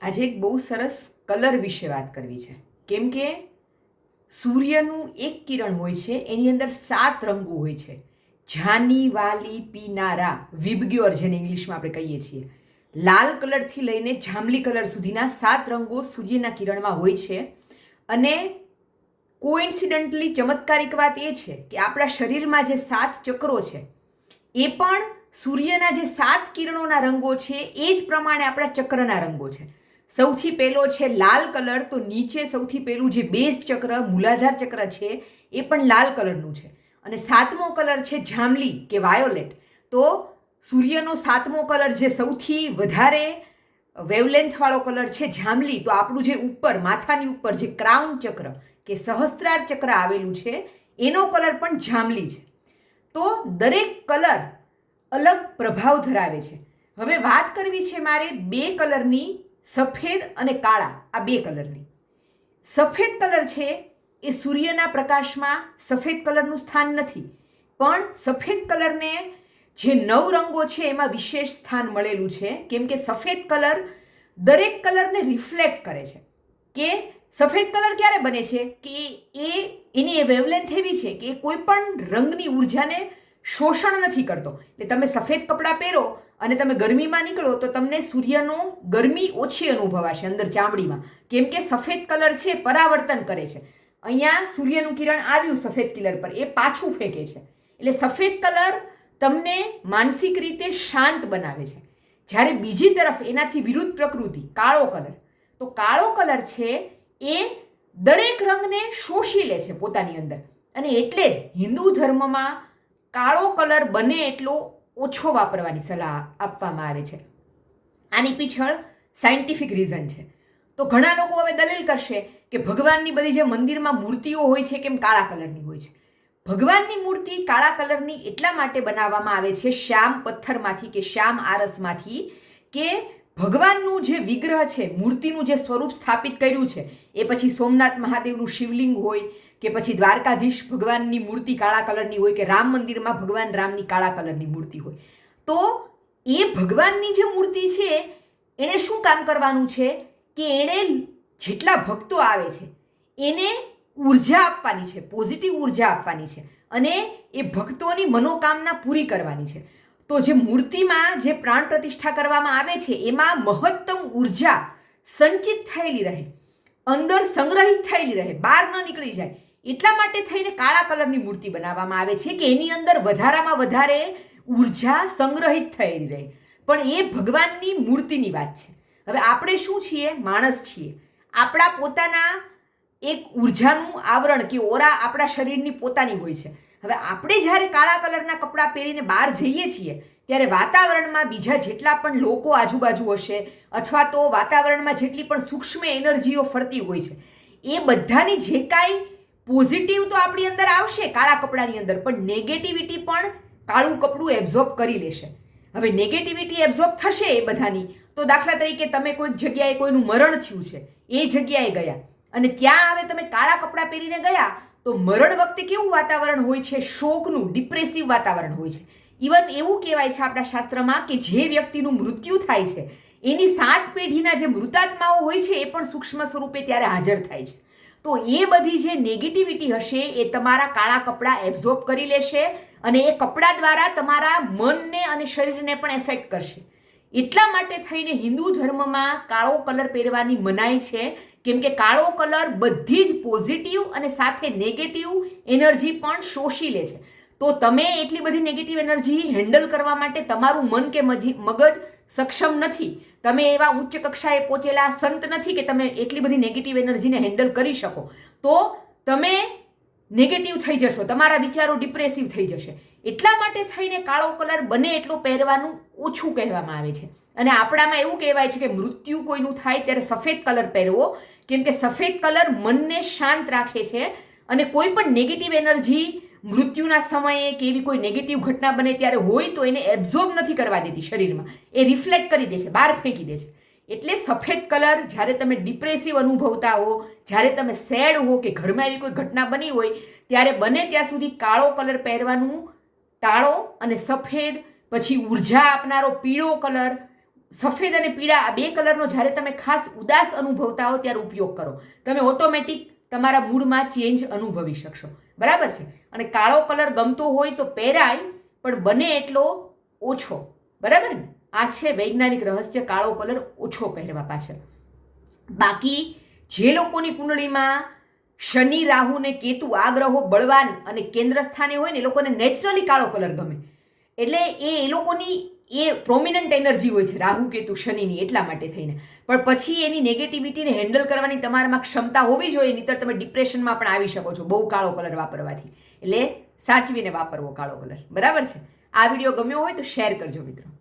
આજે એક બહુ સરસ કલર વિશે વાત કરવી છે. કેમ કે સૂર્યનું એક કિરણ હોય છે, એની અંદર સાત રંગો હોય છે. જાની, વાલી, પીનારા, વિબગ્યોર જેને ઇંગ્લિશમાં આપણે કહીએ છીએ. લાલ કલરથી લઈને જાંબલી કલર સુધીના સાત રંગો સૂર્યના કિરણમાં હોય છે. અને કોઇન્સિડન્ટલી ચમત્કારિક વાત એ છે કે આપણા શરીરમાં જે સાત ચક્રો છે, એ પણ સૂર્યના જે સાત કિરણોના રંગો છે, એ જ પ્રમાણે આપણા ચક્રના રંગો છે. સૌથી પહેલો છે લાલ કલર. તો નીચે સૌથી પહેલું જે બેઝ ચક્ર, મૂલાધાર ચક્ર છે, એ પણ લાલ કલરનું છે. અને સાતમો કલર છે જાંબલી કે વાયોલેટ. તો સૂર્યનો સાતમો કલર જે સૌથી વધારે વેવલેન્થવાળો કલર છે જાંબલી. તો આપણું જે ઉપર, માથાની ઉપર જે ક્રાઉન ચક્ર કે સહસ્ત્રાર ચક્ર આવેલું છે, એનો કલર પણ જાંબલી છે. તો દરેક કલર અલગ પ્રભાવ ધરાવે છે. હવે વાત કરવી છે મારે બે કલરની સફેદ અને કાળા, આ બે કલરની. સફેદ કલર છે એ સૂર્યના પ્રકાશમાં સફેદ કલરનું સ્થાન નથી, પણ સફેદ કલરને જે નવ રંગો છે એમાં વિશેષ સ્થાન મળેલું છે, કેમ કે સફેદ કલર દરેક કલરને રિફ્લેક્ટ કરે છે. કે સફેદ કલર ક્યારે બને છે? કે એ, એની એ વેવલેન્થ એવી છે કે એ કોઈ પણ રંગની ઉર્જાને શોષણ નથી કરતો. એટલે તમે સફેદ કપડાં પહેરો અને તમે ગરમીમાં નીકળો તો તમને સૂર્યનો ગરમી ઓછી અનુભવાશે અંદર ચામડીમાં. કેમ કે સફેદ કલર છે, પરાવર્તન કરે છે. અહીંયા સૂર્યનું કિરણ આવ્યું સફેદ કલર પર, એ પાછું ફેંકે છે. એટલે સફેદ કલર તમને માનસિક રીતે શાંત બનાવે છે. જ્યારે બીજી તરફ એનાથી વિરુદ્ધ પ્રકૃતિ, કાળો કલર, તો કાળો કલર છે એ દરેક રંગને શોષી લે છે પોતાની અંદર. અને એટલે જ હિન્દુ ધર્મમાં કાળો કલર બને એટલો ઓછો વાપરવાની સલાહ આપવામાં આવે છે. આની પીછળ સાયન્ટિફિક રીઝન છે. તો ઘણા લોકો હવે દલીલ કરશે કે ભગવાનની બધી જે મંદિરમાં મૂર્તિઓ હોય છે કેમ કાળા કલરની હોય છે? ભગવાનની મૂર્તિ કાળા કલરની એટલા માટે બનાવવામાં આવે છે શ્યામ પથ્થરમાંથી કે શ્યામ આરસમાંથી કે ભગવાનનું જે વિગ્રહ છે, મૂર્તિનું જે સ્વરૂપ સ્થાપિત કર્યું છે, એ પછી સોમનાથ મહાદેવનું શિવલિંગ હોય કે પછી દ્વારકાધીશ ભગવાનની મૂર્તિ કાળા કલરની હોય કે રામ મંદિરમાં ભગવાન રામની કાળા કલરની મૂર્તિ હોય. તો એ ભગવાનની જે મૂર્તિ છે, એણે શું કામ કરવાનું છે? કે એણે જેટલા ભક્તો આવે છે, એને ઊર્જા આપવાની છે પોઝિટિવ ઊર્જા આપવાની છે અને એ ભક્તોની મનોકામના પૂરી કરવાની છે. તો જે મૂર્તિમાં જે પ્રાણ પ્રતિષ્ઠા કરવામાં આવે છે, એમાં મહત્તમ ઊર્જા સંચિત થયેલી રહે, અંદર સંગ્રહિત થયેલી રહે, બહાર ન નીકળી જાય એટલા માટે થઈને કાળા કલરની મૂર્તિ બનાવવામાં આવે છે કે એની અંદર વધારામાં વધારે ઊર્જા સંગ્રહિત થયેલી રહે. પણ એ ભગવાનની મૂર્તિની વાત છે. હવે આપણે શું છીએ? માણસ છીએ. આપણા પોતાના એક ઉર્જાનું આવરણ કે ઓરા આપણા શરીરની પોતાની હોય છે. હવે આપણે જ્યારે કાળા કલરના કપડાં પહેરીને બહાર જઈએ છીએ, ત્યારે વાતાવરણમાં બીજા જેટલા પણ લોકો આજુબાજુ હશે, અથવા તો વાતાવરણમાં જેટલી પણ સૂક્ષ્મ એનર્જીઓ ફરતી હોય છે, એ બધાની જે કાંઈ પોઝિટિવ તો આપણી અંદર આવશે કાળા કપડાની અંદર, પણ નેગેટિવિટી પણ કાળું કપડું એબ્ઝોર્બ કરી લેશે. હવે નેગેટિવિટી એબ્ઝોર્બ થશે એ બધાની, તો દાખલા તરીકે તમે કોઈક જગ્યાએ કોઈનું મરણ થયું છે, એ જગ્યાએ ગયા. અને ત્યાં હવે તમે કાળા કપડાં પહેરીને ગયા, તો મરણ વખતે કેવું વાતાવરણ હોય છે? શોકનું ડિપ્રેસિવ વાતાવરણ હોય છે. ઇવન એવું કહેવાય છે આપણા શાસ્ત્રમાં કે જે વ્યક્તિનું મૃત્યુ થાય છે, એની સાત પેઢીના જે મૃતાત્માઓ હોય છે, એ પણ સૂક્ષ્મ સ્વરૂપે ત્યારે હાજર થાય છે. તો એ બધી જે નેગેટિવિટી હશે, એ તમારા કાળા કપડાં એબ્ઝોર્બ કરી લેશે અને એ કપડાં દ્વારા તમારા મનને અને શરીરને પણ એફેક્ટ કરશે. એટલા માટે થઈને હિન્દુ ધર્મમાં કાળો કલર પહેરવાની મનાઈ છે. કેમ કે કાળો કલર બધી જ પોઝિટિવ અને સાથે નેગેટિવ એનર્જી પણ શોષી લે છે. તો તમે એટલી બધી નેગેટિવ એનર્જી હેન્ડલ કરવા માટે તમારું મન કે મજી- મગજ સક્ષમ નથી. તમે એવા ઉચ્ચ કક્ષાએ પહોંચેલા સંત નથી કે તમે એટલી બધી નેગેટિવ એનર્જીને હેન્ડલ કરી શકો. તો તમે નેગેટિવ થઈ જશો. તમારા વિચારો ડિપ્રેસિવ થઈ જશે. એટલા માટે થઈને કાળો કલર બને એટલો પહેરવાનું ઓછું કહેવામાં આવે છે. અને આપણામાં એવું કહેવાય છે કે મૃત્યુ કોઈનું થાય ત્યારે સફેદ કલર પહેરવો. કેમ કે સફેદ કલર મનને શાંત રાખે છે અને કોઈ પણ નેગેટિવ એનર્જી મૃત્યુના સમયે કે એવી કોઈ નેગેટિવ ઘટના બને ત્યારે હોય તો એને એબ્ઝોર્બ નથી કરવા દેતી શરીરમાં. એ રિફ્લેક્ટ કરી દે છે, બહાર ફેંકી દે છે. એટલે સફેદ કલર જ્યારે તમે ડિપ્રેસિવ અનુભવતા હો, જ્યારે તમે સેડ હો કે ઘરમાં એવી કોઈ ઘટના બની હોય, ત્યારે બને ત્યાં સુધી કાળો કલર પહેરવાનું ટાળો અને સફેદ, પછી ઊર્જા આપનારો પીળો કલર, સફેદ અને પીળા આ બે કલરનો જ્યારે તમે ખાસ ઉદાસ અનુભવતા હો ત્યારે ઉપયોગ કરો. તમે ઓટોમેટિક તમારા મૂડમાં ચેન્જ અનુભવી શકશો. બરાબર છે? અને કાળો કલર ગમતો હોય તો પહેરાય, પણ બને એટલો ઓછો. બરાબર ને? આ છે વૈજ્ઞાનિક રહસ્ય, કાળો કલર ઓછો પહેરવા પાછળ. બાકી જે લોકોની કુંડળીમાં શનિ, રાહુ ને કેતુ આ ગ્રહો બળવાન અને કેન્દ્ર સ્થાને હોય ને એ લોકોને નેચરલી કાળો કલર ગમે. એટલે એ એ લોકોની એ પ્રોમિનન્ટ એનર્જી હોય છે, રાહુ, કેતુ, શનિની, એટલા માટે થઈને. પણ પછી એની નેગેટિવિટીને હેન્ડલ કરવાની તમારામાં ક્ષમતા હોવી જોઈએ, નહીતર તમે ડિપ્રેશનમાં પણ આવી શકો છો, બહુ કાળો કલર વાપરવાથી. એટલે સાચવીને વાપરવો કાળો કલર બરાબર છે? આ વીડિયો ગમ્યો હોય તો શેર કરજો, મિત્રો.